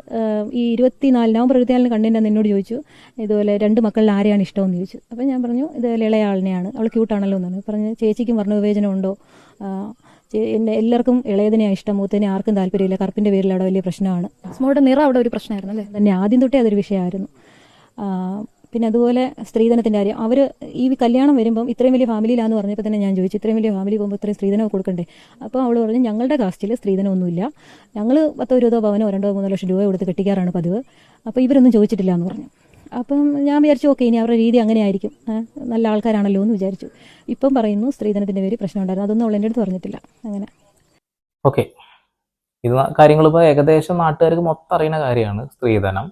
ഈ ഇരുപത്തിനാല് നവംബർ ഇരുപത്തിനാലിന് കണ്ടിട്ട് എന്നോട് ചോദിച്ചു ഇതുപോലെ രണ്ട് മക്കളിൽ ആരെയാണ് ഇഷ്ടമെന്ന് ചോദിച്ചു. അപ്പം ഞാൻ പറഞ്ഞു ഇത് ഇളയാളിനെയാണ്. അവൾ ക്യൂട്ടാണല്ലോ എന്ന് പറഞ്ഞു പറഞ്ഞു ചേച്ചിക്കും വർണവിവേചനം ഉണ്ടോ? എന്നെ എല്ലാവർക്കും ഇളയതിനെയാണ് ഇഷ്ടം. മൂത്തതിനെ ആർക്കും താല്പര്യമില്ല. കറുപ്പിന്റെ പേരിൽ അവിടെ വലിയ പ്രശ്നമാണ്. സ്മോളുടെ നിറം അവിടെ ഒരു പ്രശ്നമായിരുന്നു അല്ലേ? തന്നെ ആദ്യം തൊട്ടേ അതൊരു വിഷയമായിരുന്നു. പിന്നെ അതുപോലെ സ്ത്രീധനത്തിന്റെ കാര്യം. അവർ ഈ കല്യാണം വരുമ്പം ഇത്രയും വലിയ ഫാമിലിയിലാന്ന് പറഞ്ഞപ്പോൾ തന്നെ ഞാൻ ചോദിച്ചു ഇത്രയും വലിയ ഫാമിലി പോകുമ്പോൾ ഇത്രയും സ്ത്രീധനം കൊടുക്കണ്ടേ? അപ്പോൾ അവൾ പറഞ്ഞു ഞങ്ങളുടെ കാസ്റ്റിൽ സ്ത്രീധനമൊന്നുമില്ല. ഞങ്ങൾ പത്തോ ഇരുപതോ പവനോ രണ്ടോ മൂന്നോ ലക്ഷം രൂപ കൊടുത്ത് കെട്ടിക്കാറാണ് പതിവ്. അപ്പോൾ ഇവരൊന്നും ചോദിച്ചിട്ടില്ല എന്ന് പറഞ്ഞു. അപ്പം ഞാൻ വിചാരിച്ചു ഓക്കെ ഇനി അവരുടെ രീതി അങ്ങനെ ആയിരിക്കും നല്ല ആൾക്കാരാണല്ലോ എന്ന് വിചാരിച്ചു. ഇപ്പം പറയുന്നു സ്ത്രീധനത്തിന്റെ പേര് പ്രശ്നം ഉണ്ടായിരുന്നു അതൊന്നും അവൾ എന്റെ അടുത്ത് പറഞ്ഞിട്ടില്ല. അങ്ങനെ. ഓക്കെ. ഇത് കാര്യങ്ങളിപ്പോൾ ഏകദേശം നാട്ടുകാർക്ക് മൊത്തം അറിയുന്ന കാര്യമാണ് സ്ത്രീധനം.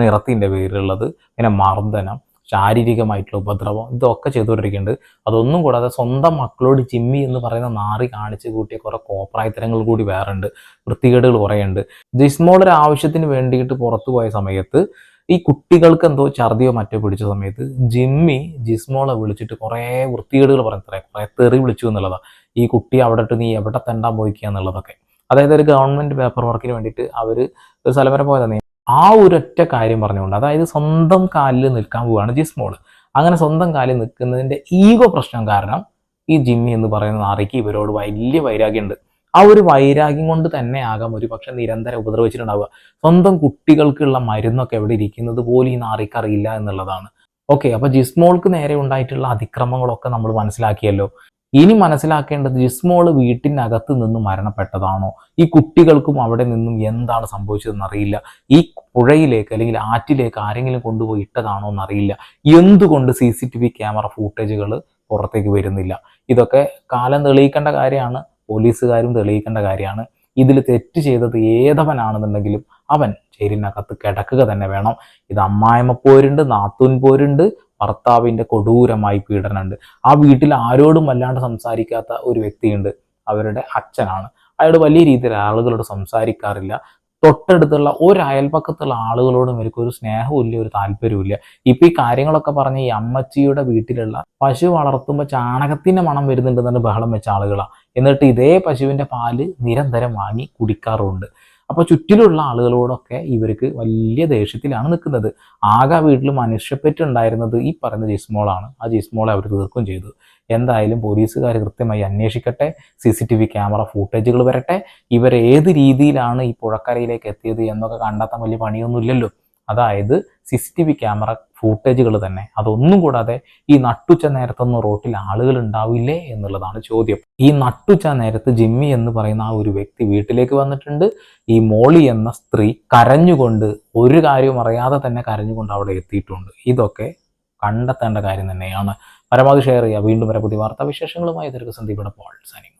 നിറത്തിന്റെ പേരിലുള്ളത് പിന്നെ മർദ്ദനം ശാരീരികമായിട്ടുള്ള ഉപദ്രവം ഇതൊക്കെ ചെയ്തുകൊണ്ടിരിക്കുന്നുണ്ട്. അതൊന്നും കൂടാതെ സ്വന്തം മക്കളോട് ജിമ്മി എന്ന് പറയുന്ന നാറി കാണിച്ച് കൂട്ടിയ കുറേ കോപ്രായത്തരങ്ങൾ കൂടി വേറെ ഉണ്ട് വൃത്തികേടുകൾ കുറേ ഉണ്ട് ജിസ്മോളൊരു ആവശ്യത്തിന് വേണ്ടിയിട്ട് പുറത്തു പോയ സമയത്ത് ഈ കുട്ടികൾക്ക് എന്തോ ഛർദിയോ മറ്റോ പിടിച്ച സമയത്ത് ജിമ്മി ജിസ്മോളെ വിളിച്ചിട്ട് കുറേ വൃത്തികേടുകൾ പറഞ്ഞത്രേ കുറേ തെറി വിളിച്ചു എന്നുള്ളതാണ് ഈ കുട്ടി അവിടെ ഇട്ട് നീ എവിടെ തെണ്ടാൻ പോയിക്കുക എന്നുള്ളതൊക്കെ. അതായത് ഒരു ഗവൺമെന്റ് പേപ്പർ വർക്കിന് വേണ്ടിയിട്ട് അവർ സ്ഥലം വരെ പോയതാണ് ആ ഒരൊറ്റ കാര്യം പറഞ്ഞുകൊണ്ട് അതായത് സ്വന്തം കാലിൽ നിൽക്കാൻ പോവുകയാണ് ജിസ്മോൾ അങ്ങനെ സ്വന്തം കാലിൽ നിൽക്കുന്നതിന്റെ ഈഗോ പ്രശ്നം കാരണം ഈ ജിമ്മി എന്ന് പറയുന്ന നാറിക്ക് ഇവരോട് വലിയ വൈരാഗ്യമുണ്ട്. ആ ഒരു വൈരാഗ്യം കൊണ്ട് തന്നെ ആകാം ഒരു പക്ഷെ നിരന്തരം ഉപദ്രവിച്ചിട്ടുണ്ടാവുക. സ്വന്തം കുട്ടികൾക്കുള്ള മരുന്നൊക്കെ എവിടെ ഇരിക്കുന്നത് പോലും ഈ നാറിക്ക് അറിയില്ല എന്നുള്ളതാണ്. ഓക്കെ അപ്പൊ ജിസ്മോൾക്ക് നേരെ ഉണ്ടായിട്ടുള്ള അതിക്രമങ്ങളൊക്കെ നമ്മൾ മനസ്സിലാക്കിയല്ലോ. ഇനി മനസ്സിലാക്കേണ്ടത് ജിസ്മോൾ വീട്ടിനകത്ത് നിന്ന് മരണപ്പെട്ടതാണോ? ഈ കുട്ടികൾക്കും അവിടെ നിന്നും എന്താണ് സംഭവിച്ചതെന്ന് അറിയില്ല. ഈ പുഴയിലേക്ക് അല്ലെങ്കിൽ ആറ്റിലേക്ക് ആരെങ്കിലും കൊണ്ടുപോയി ഇട്ടതാണോ എന്നറിയില്ല എന്തുകൊണ്ട് C C T V camera ഫൂട്ടേജുകൾ പുറത്തേക്ക് വരുന്നില്ല? ഇതൊക്കെ കാലം തെളിയിക്കേണ്ട കാര്യമാണ് പോലീസുകാരും തെളിയിക്കേണ്ട കാര്യമാണ്. ഇതിൽ തെറ്റ് ചെയ്തത് ഏതവനാണെന്നുണ്ടെങ്കിലും അവൻ ചേരിനകത്ത് കിടക്കുക തന്നെ വേണം. ഇത് അമ്മായമ്മ പോരുണ്ട് നാത്തൂൻ പോരുണ്ട് ഭർത്താവിന്റെ കൊടൂരമായി പീഡനമുണ്ട്. ആ വീട്ടിൽ ആരോടും വല്ലാണ്ട് സംസാരിക്കാത്ത ഒരു വ്യക്തിയുണ്ട്. അവരുടെ അച്ഛനാണ്. അയാൾ വലിയ രീതിയിൽ ആളുകളോട് സംസാരിക്കാറില്ല. തൊട്ടടുത്തുള്ള ഒരു അയൽപക്കത്തുള്ള ആളുകളോടും ഇവർക്ക് ഒരു സ്നേഹവും ഇല്ല ഒരു താല്പര്യവും ഇല്ല ഇപ്പൊ ഈ കാര്യങ്ങളൊക്കെ പറഞ്ഞ ഈ അമ്മച്ചിയുടെ വീട്ടിലുള്ള പശു വളർത്തുമ്പോൾ ചാണകത്തിന്റെ മണം വരുന്നുണ്ടെന്നാണ് ബഹളം വെച്ച ആളുകളാണ് എന്നിട്ട് ഇതേ പശുവിന്റെ പാൽ നിരന്തരം വാങ്ങി കുടിക്കാറുമുണ്ട്. അപ്പോൾ ചുറ്റിലുള്ള ആളുകളോടൊക്കെ ഇവർക്ക് വലിയ ദേഷ്യത്തിലാണ് നിൽക്കുന്നത്. ആകെ വീട്ടിൽ മനുഷ്യപ്പെറ്റ് ഉണ്ടായിരുന്നത് ഈ പറയുന്ന ജിസ്മോളാണ് ആ ജിസ്മോളെ അവർ തീർക്കും ചെയ്തു. എന്തായാലും പോലീസുകാർ കൃത്യമായി അന്വേഷിക്കട്ടെ C C T V camera ഫൂട്ടേജുകൾ വരട്ടെ. ഇവർ രീതിയിലാണ് ഈ പുഴക്കരയിലേക്ക് എത്തിയത് എന്നൊക്കെ കണ്ടെത്താൻ വലിയ പണിയൊന്നുമില്ലല്ലോ. അതായത് C C T V camera ഫൂട്ടേജുകൾ തന്നെ. അതൊന്നും കൂടാതെ ഈ നട്ടുച്ച നേരത്തൊന്നും റോട്ടിൽ ആളുകൾ ഉണ്ടാവില്ലേ എന്നുള്ളതാണ് ചോദ്യം. ഈ നട്ടുച്ച നേരത്ത് ജിമ്മി എന്ന് പറയുന്ന ആ ഒരു വ്യക്തി വീട്ടിലേക്ക് വന്നിട്ടുണ്ട്. ഈ മോളി എന്ന സ്ത്രീ കരഞ്ഞുകൊണ്ട് ഒരു കാര്യവും അറിയാതെ തന്നെ കരഞ്ഞുകൊണ്ട് അവിടെ എത്തിയിട്ടുണ്ട്. ഇതൊക്കെ കണ്ടെത്തേണ്ട കാര്യം തന്നെയാണ്. പരമാവധി ഷെയർ ചെയ്യുക. വീണ്ടും വരെ പുതിയ വാർത്താ വിശേഷങ്ങളുമായി ഇതൊരു സന്ദീപയുടെ പോൾ സൈനിങ്